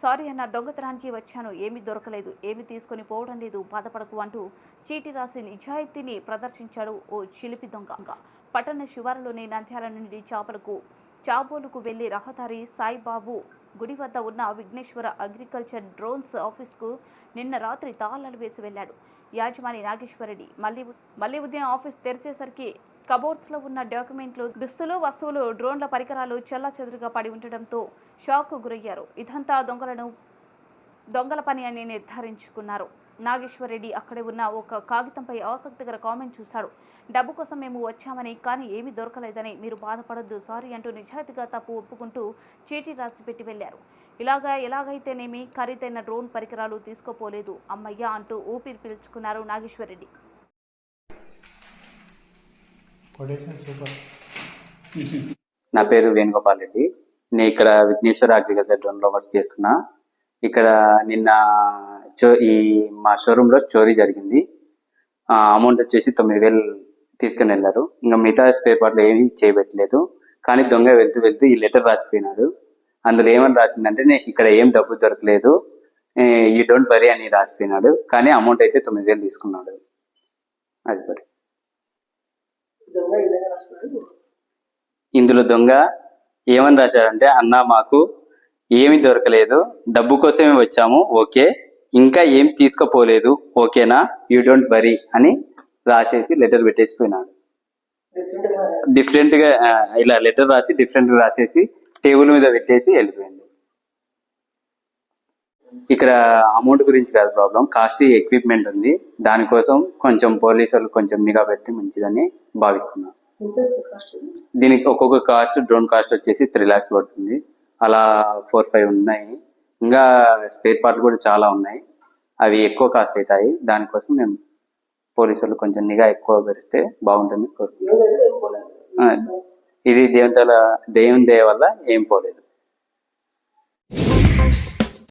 Sorry అన్న దొంగతనానికి వచ్చాను. ఏమీ దొరకలేదు. ఏమీ తీసుకొని పోవడం లేదు. బాధపడకు అంటూ చీటి రాసి నిజాయితీని ప్రదర్శించాడు ఓ చిలిపి దొంగ. పట్టణ శివారులోని నంద్యాల నుండి చాపలకు చాబోలుకు వెళ్ళి రహదారి సాయిబాబు గుడి వద్ద ఉన్న విఘ్నేశ్వర అగ్రికల్చర్ డ్రోన్స్ ఆఫీస్కు నిన్న రాత్రి తాళాలు వేసి వెళ్ళాడు. యాజమాని నాగేశ్వరరెడ్డి మళ్ళీ మళ్ళీ ఉదయం ఆఫీస్ తెరిచేసరికి కబోర్డ్స్లో ఉన్న డాక్యుమెంట్లు దుస్తులు వస్తువులు డ్రోన్ల పరికరాలు చెల్లాచెదురుగా పడి ఉండడంతో షాక్ గురయ్యారు. ఇదంతా దొంగలను దొంగల పని అని నిర్ధారించుకున్నారు. నాగేశ్వరరెడ్డి అక్కడే ఉన్న ఒక కాగితంపై ఆసక్తికర కామెంట్ చూశాడు. డబ్బు కోసం మేము వచ్చామని కానీ ఏమీ దొరకలేదని మీరు బాధపడొద్దు సారీ అంటూ నిజాయితీగా తప్పు ఒప్పుకుంటూ చీటీ రాసి పెట్టి వెళ్ళారు ఇలాగా ఎలాగైతేనేమి ఖరీదైన డ్రోన్ పరికరాలు తీసుకోపోలేదు అమ్మయ్య అంటూ ఊపిరి పీల్చుకున్నారు నాగేశ్వరరెడ్డి. నా పేరు వేణుగోపాల్ రెడ్డి. నేను ఇక్కడ విఘ్నేశ్వర అగ్రికల్చర్ డ్రోన్లో వర్క్ చేస్తున్నా. ఇక్కడ నిన్న చో ఈ మా షోరూమ్లో చోరీ జరిగింది. అమౌంట్ వచ్చేసి తొమ్మిది వేలు తీసుకుని వెళ్ళారు. ఇంకా మిగతా స్పేర్ పార్ట్లు ఏమీ చేయబెట్టలేదు. కానీ దొంగ వెళ్తూ వెళ్తూ ఈ లెటర్ రాసిపోయినాడు అందులో ఏమని రాసిందంటే నేను ఇక్కడ ఏం డబ్బు దొరకలేదు. ఈ డోంట్ వరీ అని రాసిపోయినాడు. కానీ అమౌంట్ అయితే తొమ్మిది వేలు తీసుకున్నాడు. అది పరిస్థితి. ఇందులో దొంగ ఏమని రాశారంటే అన్న మాకు ఏమీ దొరకలేదు. డబ్బు కోసమే వచ్చాము. ఓకే. ఇంకా ఏం తీసుకోపోలేదు. ఓకేనా? యూ డోంట్ వరీ అని రాసేసి లెటర్ పెట్టేసిపోయినాడు. డిఫరెంట్గా ఇలా లెటర్ రాసి డిఫరెంట్గా రాసేసి టేబుల్ మీద పెట్టేసి వెళ్ళిపోయింది. ఇక్కడ అమౌంట్ గురించి కాదు ప్రాబ్లం కాస్ట్ ఎక్విప్మెంట్ ఉంది. దానికోసం కొంచెం పోలీసు వాళ్ళు కొంచెం నిఘా పెడితే మంచిదని భావిస్తున్నాను దీనికి ఒక్కొక్క కాస్ట్ డ్రోన్ కాస్ట్ వచ్చేసి త్రీ లాక్స్ పడుతుంది. అలా ఫోర్ ఫైవ్ ఉన్నాయి. ఇంకా స్పేర్ పార్ట్లు కూడా చాలా ఉన్నాయి. అవి ఎక్కువ కాస్ట్ అవుతాయి. దానికోసం మేము పోలీసు వాళ్ళు కొంచెం నిఘా ఎక్కువ పెరిస్తే బాగుంటుంది. కోరుకుంటున్నాం. ఇది దేవుని తల దేవుని దయ వల్ల ఏం పోలేదు.